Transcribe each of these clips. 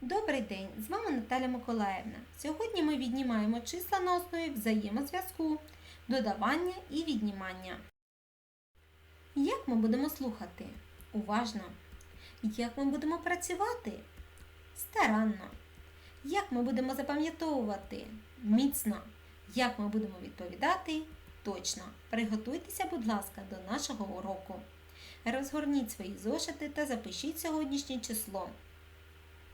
Добрий день! З вами Наталя Миколаївна. Сьогодні ми віднімаємо числа на основі взаємозв'язку, додавання і віднімання. Як ми будемо слухати? Уважно. Як ми будемо працювати? Старанно. Як ми будемо запам'ятовувати? Міцно. Як ми будемо відповідати? Точно. Приготуйтеся, будь ласка, до нашого уроку. Розгорніть свої зошити та запишіть сьогоднішнє число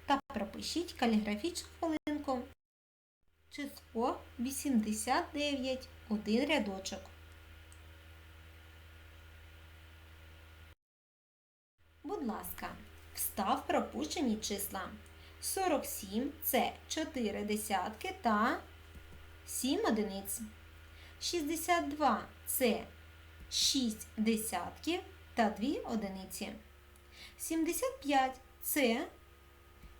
та пропишіть каліграфічну хвилинку. Число 89, один рядочок. Будь ласка, встав пропущені числа. 47 це 4 десятки та 7 одиниць. 62 це 6 десятків та 2 одиниці. 75 це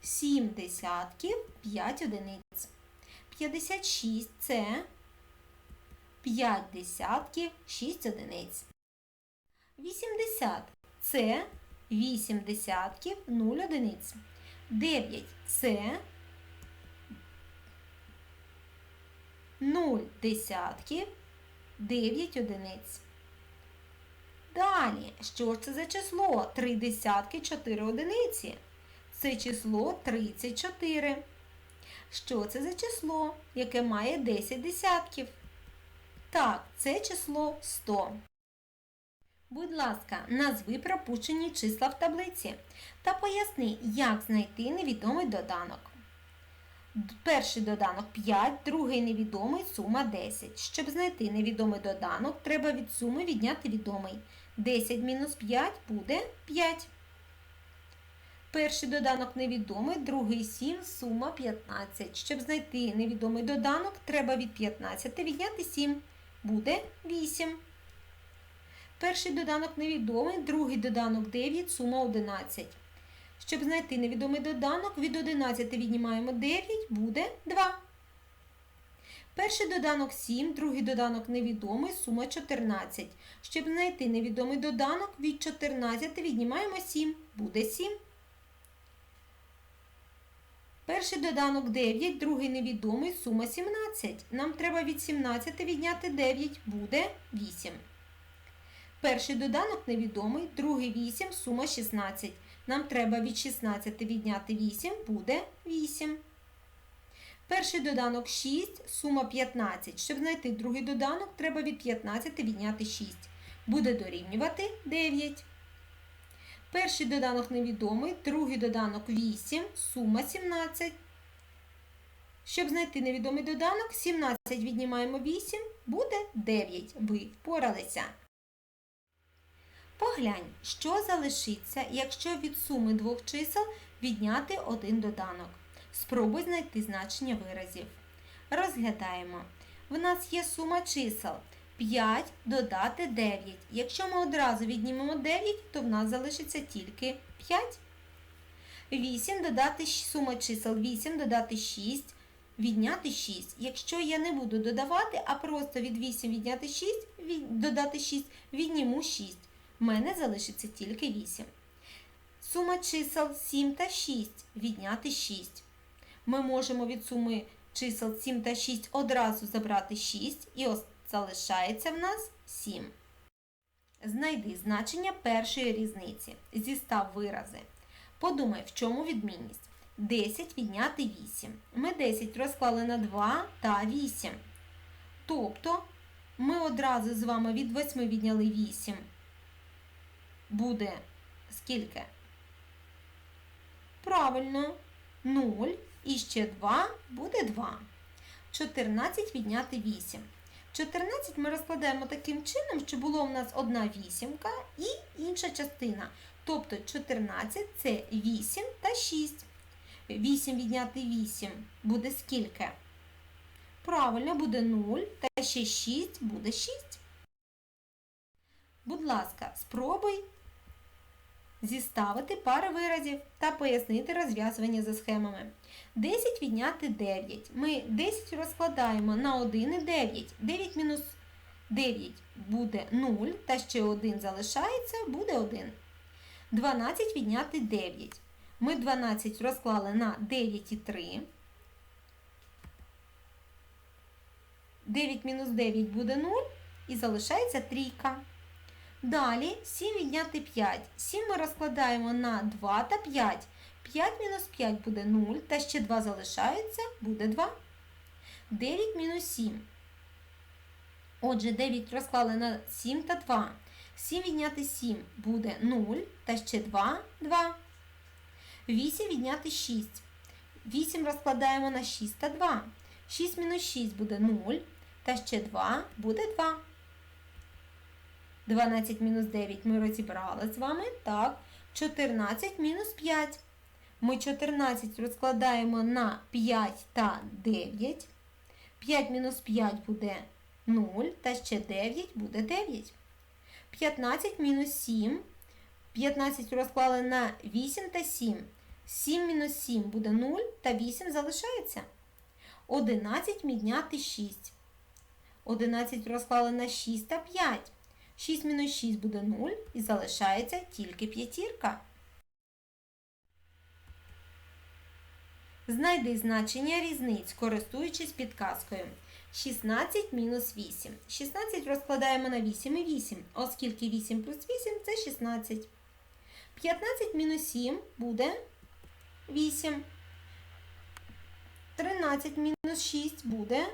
7 десятків 5 одиниць. 56 це 5 десятків 6 одиниць. 80 це 8 десятків 0 одиниць. 9 це 0 десятків 9 одиниць. Далі, що ж це за число? 3 десятки 4 одиниці. Це число 34. Що це за число, яке має 10 десятків? Так, це число 100. Будь ласка, назви пропущені числа в таблиці та поясни, як знайти невідомий доданок. Перший доданок 5, другий невідомий, сума 10. Щоб знайти невідомий доданок, треба від суми відняти відомий. 10 мінус 5 буде 5. Перший доданок невідомий, другий 7, сума 15. Щоб знайти невідомий доданок, треба від 15 відняти 7. Буде 8. Перший доданок невідомий, другий доданок 9, сума 11. Щоб знайти невідомий доданок, від 11 віднімаємо 9, буде 2. Перший доданок 7, другий доданок невідомий, сума 14. Щоб знайти невідомий доданок, від 14 віднімаємо 7, буде 7. Перший доданок 9, другий невідомий, сума 17. Нам треба від 17 відняти 9, буде 8. Перший доданок невідомий, другий 8, сума 16. Нам треба від 16 відняти 8, буде 8. Перший доданок 6, сума 15. Щоб знайти другий доданок, треба від 15 відняти 6. Буде дорівнювати 9. Перший доданок невідомий, другий доданок 8, сума 17. Щоб знайти невідомий доданок, 17 віднімаємо 8, буде 9. Ви впоралися. Поглянь, що залишиться, якщо від суми двох чисел відняти один доданок. Спробуй знайти значення виразів. Розглядаємо. В нас є сума чисел 5 додати 9. Якщо ми одразу віднімемо 9, то в нас залишиться тільки 5. 8 додати сума чисел 8 додати 6, відняти 6. Якщо я не буду додавати, а просто від 8 відняти 6, від- додати 6, відніму 6. В мене залишиться тільки 8. Сума чисел 7 та 6 відняти 6. Ми можемо від суми чисел 7 та 6 одразу забрати 6 і ось залишається в нас 7. Знайди значення першої різниці. Зістав вирази. Подумай, в чому відмінність. 10 відняти 8. Ми 10 розклали на 2 та 8. Тобто ми одразу з вами від 8 відняли 8. Буде скільки? Правильно, 0 і ще 2 буде 2. 14 відняти 8. 14 ми розкладаємо таким чином, що було у нас одна вісімка і інша частина. Тобто 14 це 8 та 6. 8 відняти 8 буде скільки? Правильно, буде 0, та ще 6 буде 6. Будь ласка, спробуй зіставити пари виразів та пояснити розв'язування за схемами. 10 відняти 9. Ми 10 розкладаємо на 1 і 9. 9 мінус 9 буде 0, та ще 1 залишається, буде 1. 12 відняти 9. Ми 12 розклали на 9 і 3. 9 мінус 9 буде 0 і залишається трійка. Далі 7 відняти 5. 7 ми розкладаємо на 2 та 5. 5 мінус 5 буде 0, та ще 2 залишається, буде 2. 9 мінус 7. Отже, 9 розклали на 7 та 2. 7 відняти 7 буде 0, та ще 2 2. 8 відняти 6. 8 розкладаємо на 6 та 2. 6 мінус 6 буде 0, та ще 2 буде 2. 12 мінус 9 ми розібрали з вами. Так, 14 мінус 5. Ми 14 розкладаємо на 5 та 9. 5 мінус 5 буде 0, та ще 9 буде 9. 15 мінус 7. 15 розклали на 8 та 7. 7 мінус 7 буде 0, та 8 залишається. 11 відняти 6. 11 розклали на 6 та 5. 6 мінус 6 буде 0 і залишається тільки п'ятірка. Знайди значення різниць, користуючись підказкою. 16 мінус 8. 16 розкладаємо на 8 і 8, оскільки 8 плюс 8 це 16. 15 мінус 7 буде 8. 13 мінус 6 буде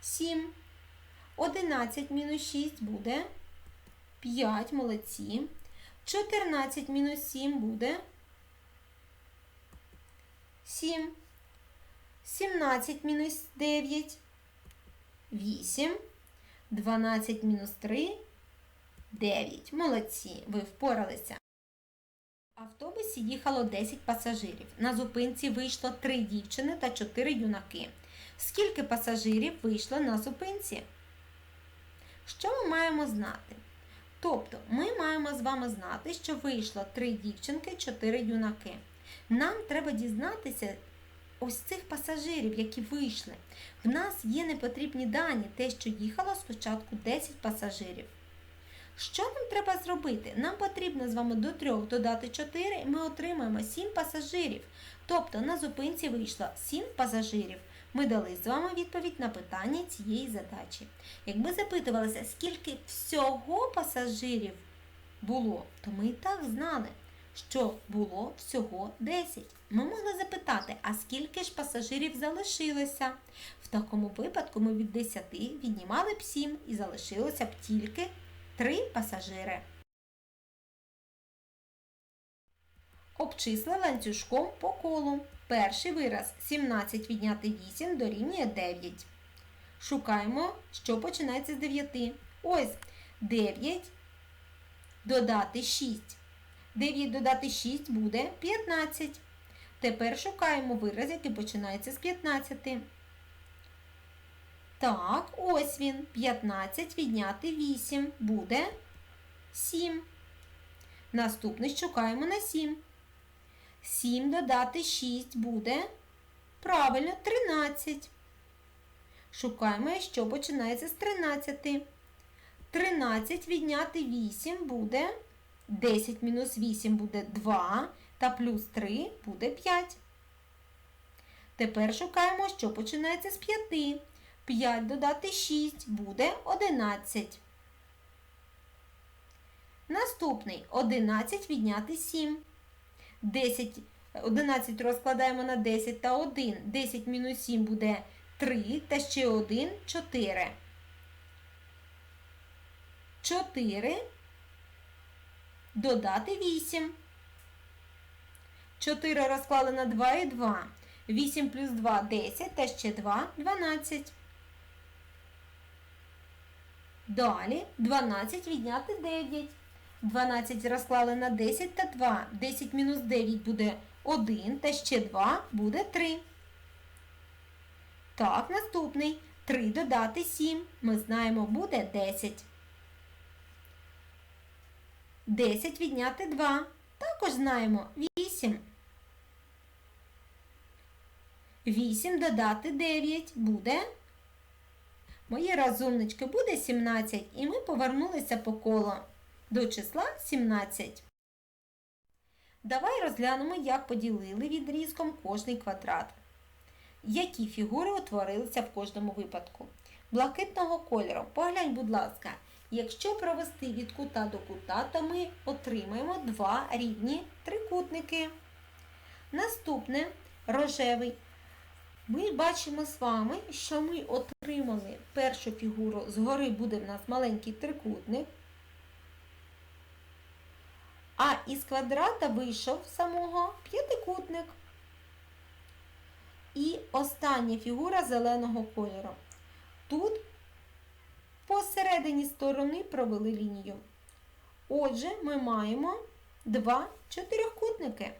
7. 11 мінус 6 буде 5, молодці. 14 мінус 7 буде 7. 17 мінус 9 8. 12 мінус 3 9. Молодці, ви впоралися. В автобусі їхало 10 пасажирів. На зупинці вийшло 3 дівчини та 4 юнаки. Скільки пасажирів вийшло на зупинці? Що ми маємо знати? Тобто, ми маємо з вами знати, що вийшло 3 дівчинки, 4 юнаки. Нам треба дізнатися ось цих пасажирів, які вийшли. В нас є непотрібні дані, те, що їхало спочатку 10 пасажирів. Що нам треба зробити? Нам потрібно з вами до 3 додати 4 і ми отримаємо 7 пасажирів. Тобто на зупинці вийшло 7 пасажирів. Ми дали з вами відповідь на питання цієї задачі. Якби запитувалися, скільки всього пасажирів було, то ми і так знали, що було всього 10. Ми могли запитати, а скільки ж пасажирів залишилося? В такому випадку ми від 10 віднімали б 7 і залишилося б тільки 3 пасажири. Обчисли ланцюжком по колу. Перший вираз 17 відняти 8 дорівнює 9. Шукаємо, що починається з 9. Ось 9 додати 6. 9 додати 6 буде 15. Тепер шукаємо вираз, який починається з 15. Так, ось він. 15 відняти 8 буде 7. Наступний шукаємо на 7. 7 додати 6 буде. Правильно, 13. Шукаємо, що починається з 13. 13 відняти 8 буде. 10 мінус 8 буде 2. Та плюс 3 буде 5. Тепер шукаємо, що починається з 5. 5 додати 6 буде 11. Наступний 11 відняти 7. 10, 11 розкладаємо на 10 та 1. 10 мінус 7 буде 3 та ще 1 4. 4 додати 8. 4 розклали на 2 і 2. 8 плюс 2 10 та ще 2 12. Далі 12 відняти 9. 12 розклали на 10 та 2. 10 мінус 9 буде 1, та ще 2 буде 3. Так, наступний. 3 додати 7. Ми знаємо, буде 10. 10 відняти 2. Також знаємо 8. 8 додати 9 буде. Мої розумнички буде 17, і ми повернулися по колу до числа 17. Давай розглянемо, як поділили відрізком кожний квадрат. Які фігури утворилися в кожному випадку? Блакитного кольору. Поглянь, будь ласка, якщо провести від кута до кута, то ми отримаємо два рівні трикутники. Наступне рожевий. Ми бачимо з вами, що ми отримали першу фігуру. Згори буде в нас маленький трикутник. А із квадрата вийшов самого п'ятикутник. І остання фігура зеленого кольору. Тут посередині сторони провели лінію. Отже, ми маємо два чотирьохкутники.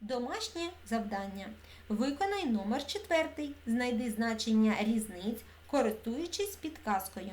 Домашнє завдання. Виконай номер четвертий. Знайди значення різниць, користуючись підказкою.